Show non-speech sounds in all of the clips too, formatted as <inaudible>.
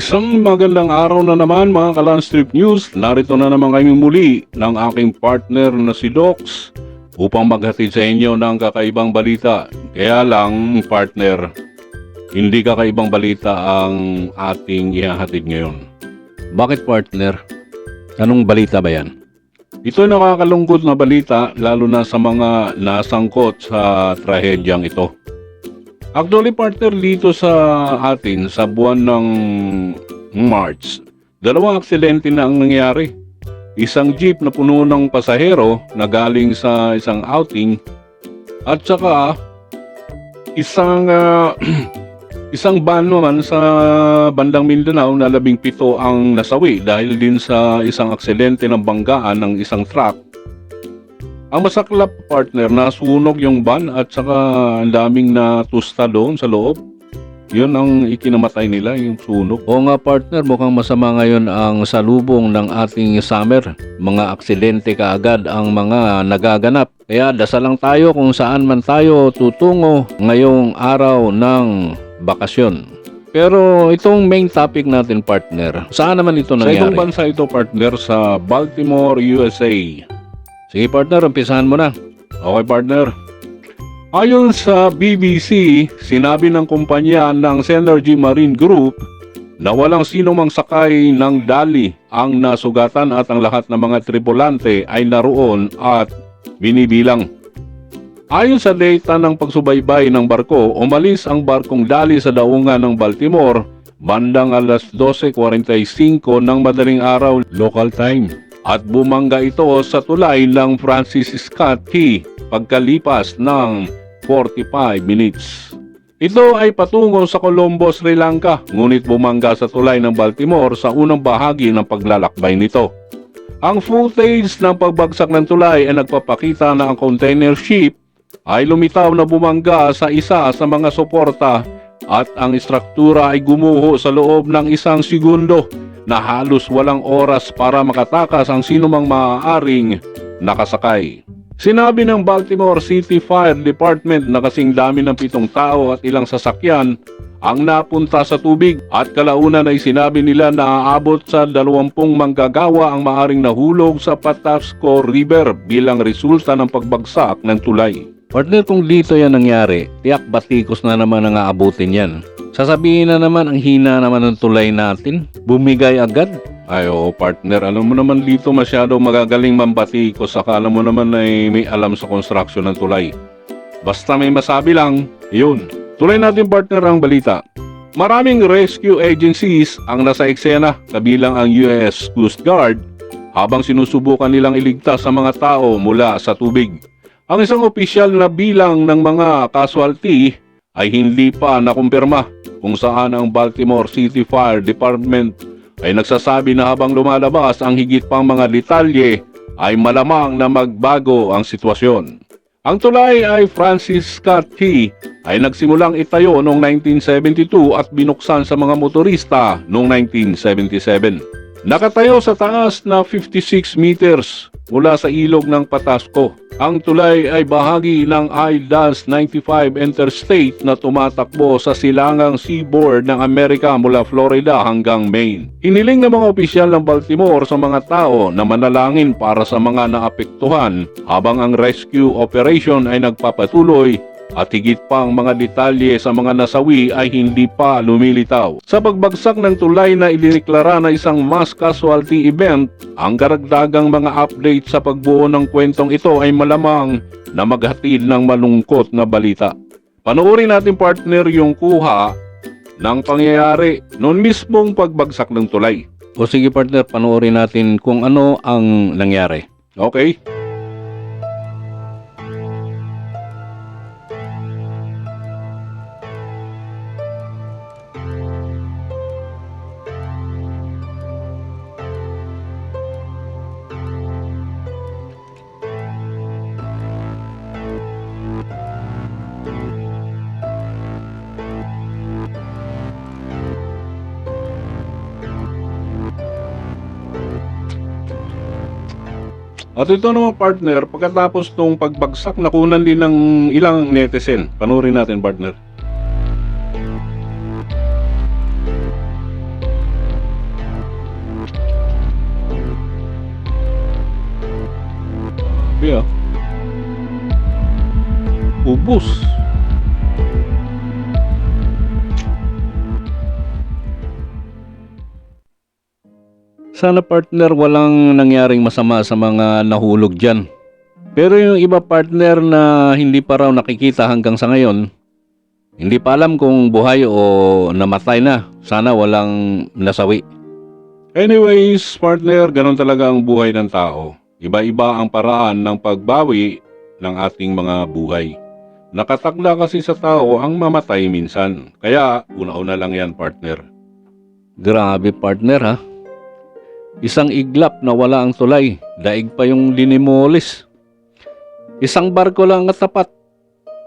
Isang magandang araw na naman mga Kalanstrip News. Narito na naman kami muli ng aking partner na si Docs upang maghatid sa inyo ng kakaibang balita. Kaya lang, partner, hindi kakaibang balita ang ating ihahatid ngayon. Bakit partner? Anong balita ba yan? Ito ay nakakalungkot na balita lalo na sa mga nasangkot sa trahedyang ito. Actually partner dito sa atin sa buwan ng March, dalawang aksidente na ang nangyari. Isang jeep na puno ng pasahero na galing sa isang outing at saka isang ah, <clears throat> isang van naman sa bandang Mindanao na labing pito ang nasawi dahil din sa isang aksidente ng banggaan ng isang truck. Ang masaklap partner na sunog yung van at saka ang daming natusta doon sa loob. Yun ang ikinamatay nila, yung sunog. Oo nga partner, mukhang masama ngayon ang salubong ng ating summer. Mga aksidente kaagad ang mga nagaganap. Kaya dasal lang tayo kung saan man tayo tutungo ngayong araw ng bakasyon. Pero itong main topic natin partner, saan naman ito Sa ibang nangyari? bansa ito partner sa Baltimore, USA. Sige partner, umpisahan mo na. Okay partner. Ayon sa BBC, sinabi ng kumpanya ng Synergy Marine Group na walang sino mang sakay ng dali ang nasugatan at ang lahat ng mga tripulante ay naroon at binibilang. Ayon sa data ng pagsubaybay ng barko, umalis ang barkong dali sa daungan ng Baltimore bandang alas 12.45 ng madaling araw local time at bumangga ito sa tulay ng Francis Scott Key pagkalipas ng 45 minutes. Ito ay patungo sa Colombo, Sri Lanka, ngunit bumangga sa tulay ng Baltimore sa unang bahagi ng paglalakbay nito. Ang footage ng pagbagsak ng tulay ay nagpapakita na ang container ship ay lumitaw na bumangga sa isa sa mga suporta at ang istruktura ay gumuho sa loob ng isang segundo na halos walang oras para makatakas ang sinumang maaaring nakasakay. Sinabi ng Baltimore City Fire Department na kasing dami ng pitong tao at ilang sasakyan ang napunta sa tubig at kalaunan ay sinabi nila na aabot sa 20 manggagawa ang maaring nahulog sa Patapsco River bilang resulta ng pagbagsak ng tulay. Partner, kung dito yan nangyari, tiyak batikos na naman ang aabutin yan. Sasabihin na naman ang hina naman ng tulay natin. Bumigay agad. Ay oo, partner, alam mo naman dito masyado magagaling mambati ko saka alam mo naman ay may alam sa construction ng tulay. Basta may masabi lang, yun. Tuloy natin partner ang balita. Maraming rescue agencies ang nasa eksena kabilang ang US Coast Guard habang sinusubukan nilang iligtas ang mga tao mula sa tubig. Ang isang opisyal na bilang ng mga casualty ay hindi pa nakumpirma kung saan ang Baltimore City Fire Department ay nagsasabi na habang lumalabas ang higit pang mga detalye ay malamang na magbago ang sitwasyon. Ang tulay ay Francis Scott Key ay nagsimulang itayo noong 1972 at binuksan sa mga motorista noong 1977. Nakatayo sa taas na 56 meters mula sa ilog ng Patasco. Ang tulay ay bahagi ng I-DAS 95 Interstate na tumatakbo sa silangang seaboard ng Amerika mula Florida hanggang Maine. Iniling ng mga opisyal ng Baltimore sa mga tao na manalangin para sa mga naapektuhan habang ang rescue operation ay nagpapatuloy at higit pang mga detalye sa mga nasawi ay hindi pa lumilitaw. Sa pagbagsak ng tulay na idiniklara na isang mass casualty event, ang karagdagang mga update sa pagbuo ng kwentong ito ay malamang na maghatid ng malungkot na balita. Panoorin natin partner yung kuha ng pangyayari noon mismong pagbagsak ng tulay. O sige partner, panoorin natin kung ano ang nangyari. Okay? At ito naman partner, pagkatapos nung pagbagsak, nakunan din ng ilang netizen. Panurin natin partner. Yeah. Ubus. Ubus. Sana partner walang nangyaring masama sa mga nahulog dyan. Pero yung iba partner na hindi pa raw nakikita hanggang sa ngayon, hindi pa alam kung buhay o namatay na. Sana walang nasawi. Anyways, partner, ganun talaga ang buhay ng tao. Iba-iba ang paraan ng pagbawi ng ating mga buhay. Nakatakda kasi sa tao ang mamatay minsan. Kaya, una-una lang yan, partner. Grabe partner ha. Isang iglap na wala ang tulay. Daig pa yung linimolis. Isang barko lang at tapat.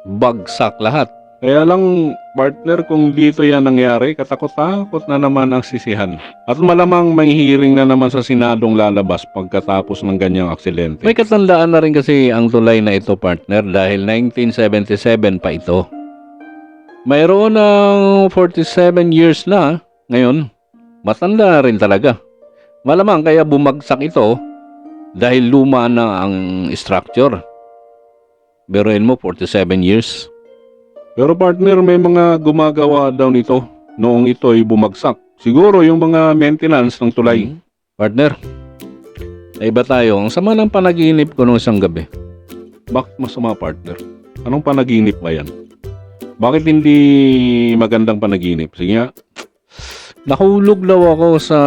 Bagsak lahat. Kaya lang, partner, kung dito yan nangyari, katakot-takot na naman ang sisihan. At malamang may hearing na naman sa Senadong lalabas pagkatapos ng ganyang aksidente. May katandaan na rin kasi ang tulay na ito partner dahil 1977 pa ito. Mayroon ng 47 years na ngayon. Matanda na rin talaga. Malamang kaya bumagsak ito dahil luma na ang structure. Biruin mo 47 years. Pero partner, may mga gumagawa daw nito noong ito ay bumagsak. Siguro yung mga maintenance ng tulay. Hmm. Partner, ay iba tayo. Ang sama ng panaginip ko nung isang gabi. Bakit masama partner? Anong panaginip ba yan? Bakit hindi magandang panaginip? Sige nga. Nahulog daw ako sa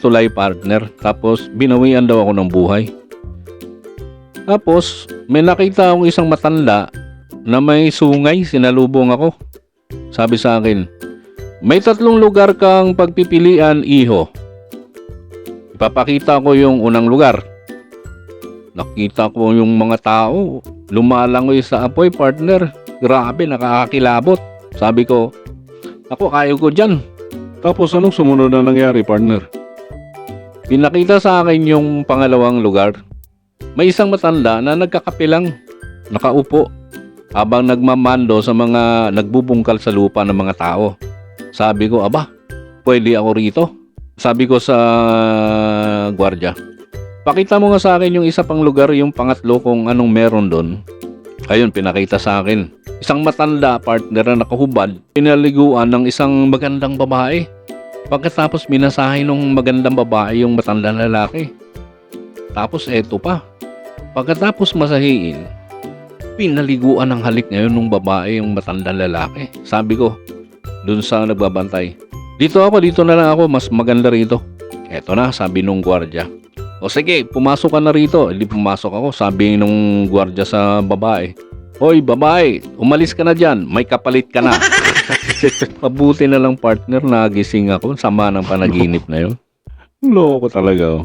tulay partner. Tapos binawian daw ako ng buhay. Tapos may nakita akong isang matanda na may sungay. Sinalubong ako. Sabi sa akin, may tatlong lugar kang pagpipilian, iho. Ipapakita ko yung unang lugar. Nakita ko yung mga tao. Lumalangoy sa apoy, partner. Grabe, nakakakilabot. Sabi ko, ako kayo ko dyan. Tapos anong sumunod na nangyari partner? Pinakita sa akin yung pangalawang lugar. May isang matanda na nagkakapilang, nakaupo, habang nagmamando sa mga nagbubungkal sa lupa ng mga tao. Sabi ko, aba, pwede ako rito. Sabi ko sa gwardya, pakita mo nga sa akin yung isa pang lugar, yung pangatlo kung anong meron doon. Ayun, pinakita sa akin. Isang matanda partner na nakahubad, pinaliguan ng isang magandang babae. Pagkatapos minasahe nung magandang babae yung matandang lalaki. Tapos eto pa. Pagkatapos masahiin, pinaliguan ng halik ngayon nung babae yung matandang lalaki. Sabi ko, dun sa nagbabantay, dito ako, dito na lang ako, mas maganda rito. Eto na, sabi nung gwardya. O sige, pumasok ka na rito. Hindi pumasok ako, sabi nung gwardya sa babae. Hoy, babae, umalis ka na dyan. May kapalit ka na. <laughs> Mabuti na lang partner, nagising ako. Sama ng panaginip na yun. Loko talaga oh.